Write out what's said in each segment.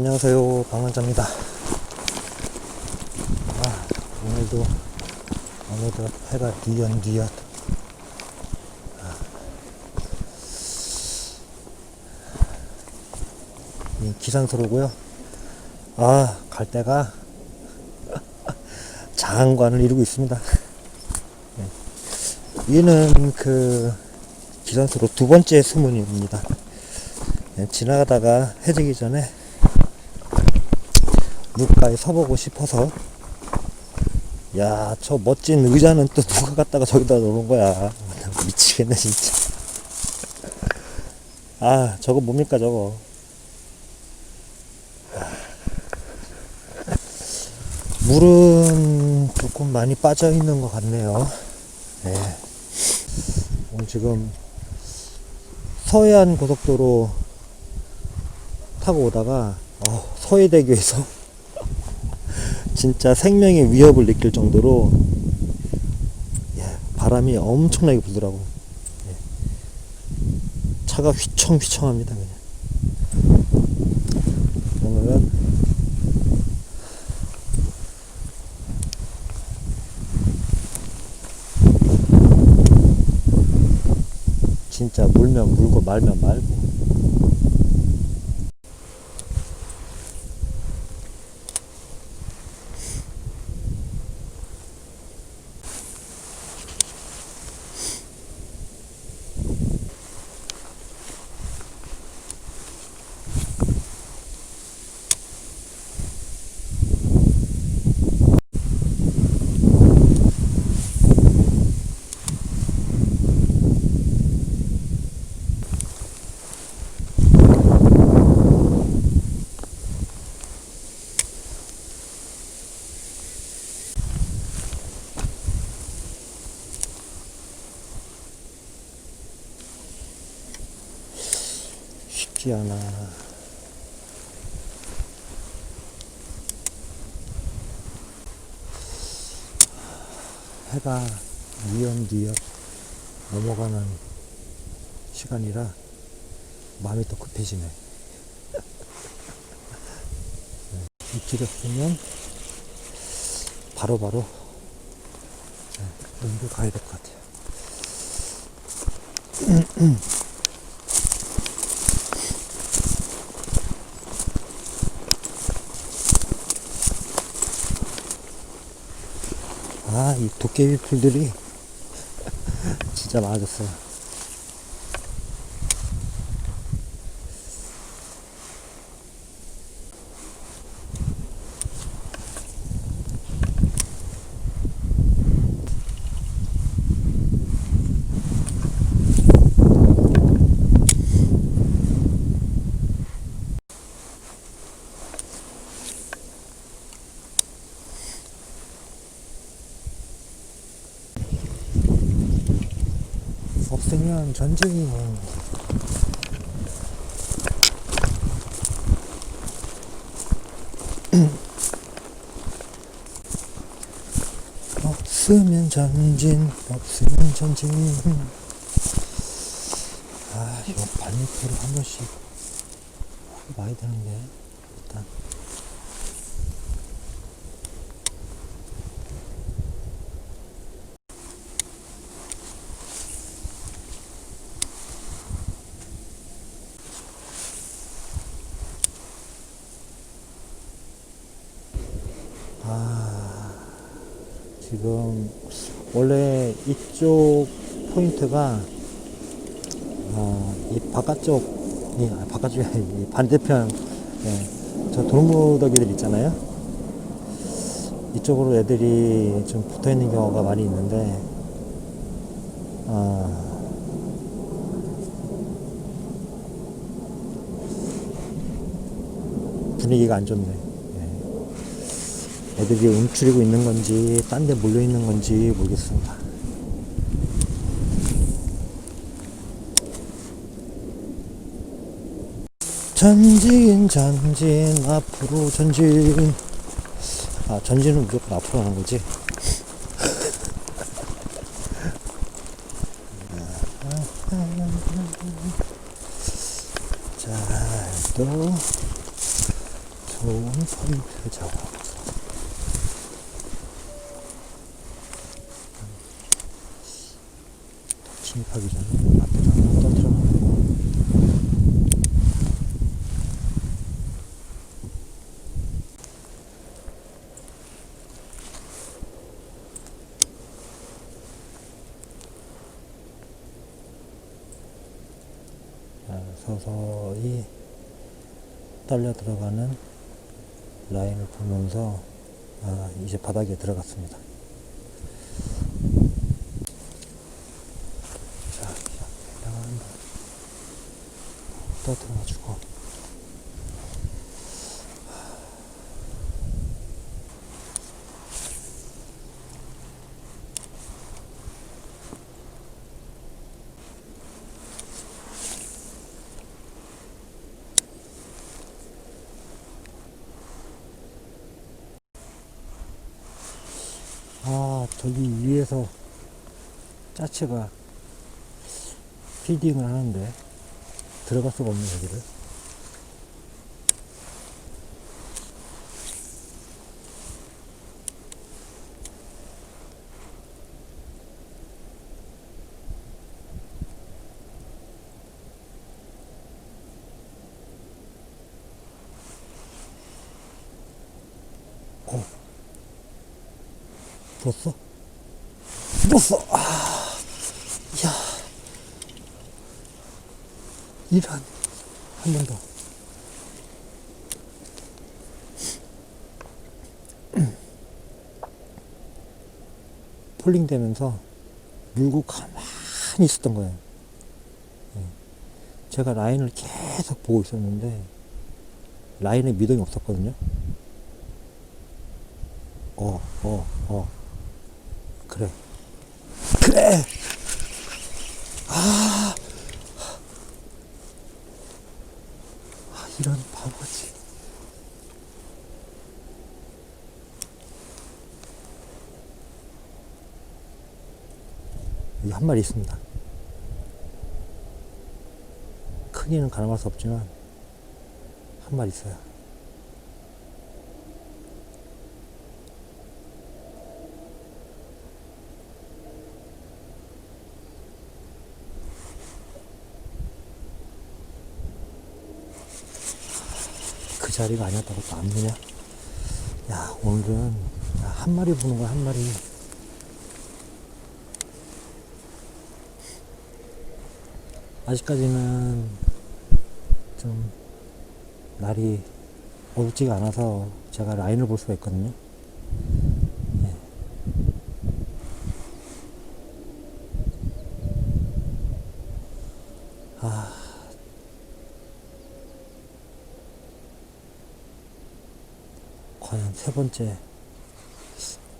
안녕하세요. 방한자입니다. 아, 오늘도 오늘도 해가 뒤연뒤연 아. 이 기산소로고요. 아갈 데가 장관을 이루고 있습니다. 네. 얘는 그 기산소로 두 번째 수문입니다. 네, 지나가다가 해지기 전에 물가에 서보고 싶어서. 야 저 멋진 의자는 또 누가 갖다가 저기다 놓은 거야. 미치겠네 진짜. 아 저거 뭡니까 저거? 물은 조금 많이 빠져 있는 것 같네요. 네. 오늘 지금 서해안 고속도로 타고 오다가 어, 서해대교에서 진짜 생명의 위협을 느낄 정도로 예, 바람이 엄청나게 불더라고. 예. 차가 휘청휘청합니다. 진짜 물면 물고 말면 말고 않아. 해가 위험뒤협 넘어가는 시간이라 마음이 더 급해지네. 네, 이 길을 보면 바로바로 네, 농구 가야 될 것 같아요. 아, 이 도깨비 풀들이 진짜 많아졌어요. 없으면 전쟁이 없으면 전진 없으면 전진 아 이거 발밑으로 한 번씩 와야 되는데 일단 지금 원래 이쪽 포인트가 어, 이 바깥쪽, 이 아, 바깥쪽이 이 반대편, 예, 저 돌무더기들 있잖아요. 이쪽으로 애들이 좀 붙어 있는 경우가 많이 있는데, 아, 분위기가 안 좋네. 예. 애들이 움츠리고 있는 건지 딴 데 몰려 있는 건지 모르겠습니다. 전진 전진 앞으로 전진 아 전진은 무조건 앞으로 하는 거지 자 또 좋은 포인트 작업. 침입하기 전에 앞에서 하나 떨어뜨려 놓고 자, 서서히 떨려 들어가는 라인을 보면서 아, 이제 바닥에 들어갔습니다. 자, 여기다가 한번 떠들어주고. 아, 저기 위에서 짜치가 피딩을 하는데 들어갈 수가 없네, 여기를. 어. 불었어? 불었어! 아, 야 이런, 한번 더. 폴링 되면서 물고 가만히 있었던 거예요. 예. 제가 라인을 계속 보고 있었는데, 라인에 미동이 없었거든요. 어, 어, 어. 그래. 그래! 아, 아 이런 바보지. 여기 한 마리 있습니다. 크기는 가늠할 수 없지만, 한 마리 있어요. 그 자리가 아니었다고 또안 되냐? 야, 오늘은 야, 한 마리 보는 거야, 한 마리. 아직까지는 좀 날이 어둡지가 않아서 제가 라인을 볼 수가 있거든요. 예. 아, 과연 세 번째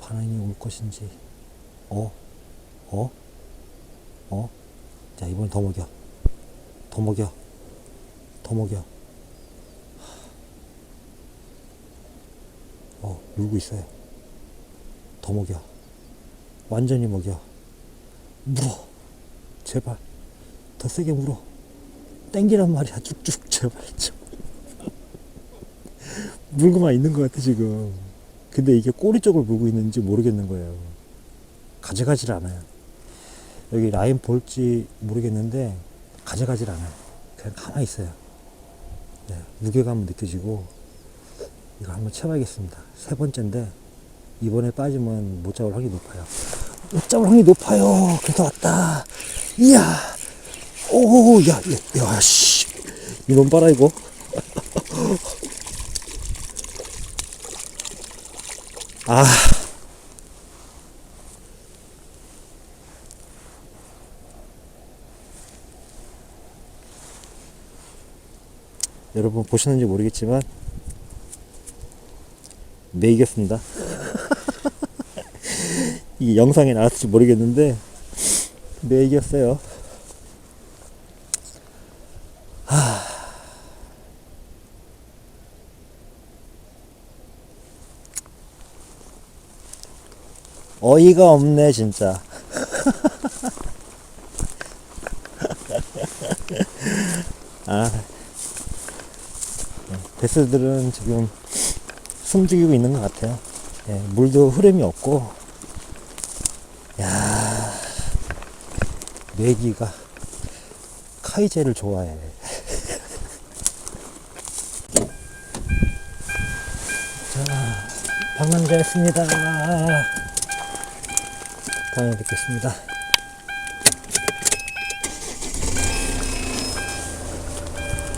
반응이 올 것인지. 어? 어? 어? 자, 이번엔 더 먹여. 더 먹여. 더 먹여. 어, 물고 있어요. 더 먹여. 완전히 먹여. 물어. 제발. 더 세게 물어. 땡기란 말이야. 쭉쭉. 제발. 좀. 물고만 있는 것 같아, 지금. 근데 이게 꼬리 쪽을 물고 있는지 모르겠는 거예요. 가져가질 않아요. 여기 라인 볼지 모르겠는데, 가져가질 않아요. 그냥 가만히 있어요. 네, 무게감은 느껴지고, 이거 한번 쳐봐야겠습니다. 세 번째인데, 이번에 빠지면 못 잡을 확률이 높아요. 못 잡을 확률이 높아요. 그래도 왔다. 이야! 오, 야, 야, 야, 씨. 이놈 봐라, 이거. 아. 여러분 보시는지 모르겠지만 네 이겼습니다. 이 영상에 나왔을지 모르겠는데 네 이겼어요. 어이가 없네 진짜. 아, 베스들은 지금 숨죽이고 있는 것 같아요. 예, 물도 흐름이 없고, 야 메기가 카이제를 좋아해. 자, 방랑자였습니다. 다음에 뵙겠습니다.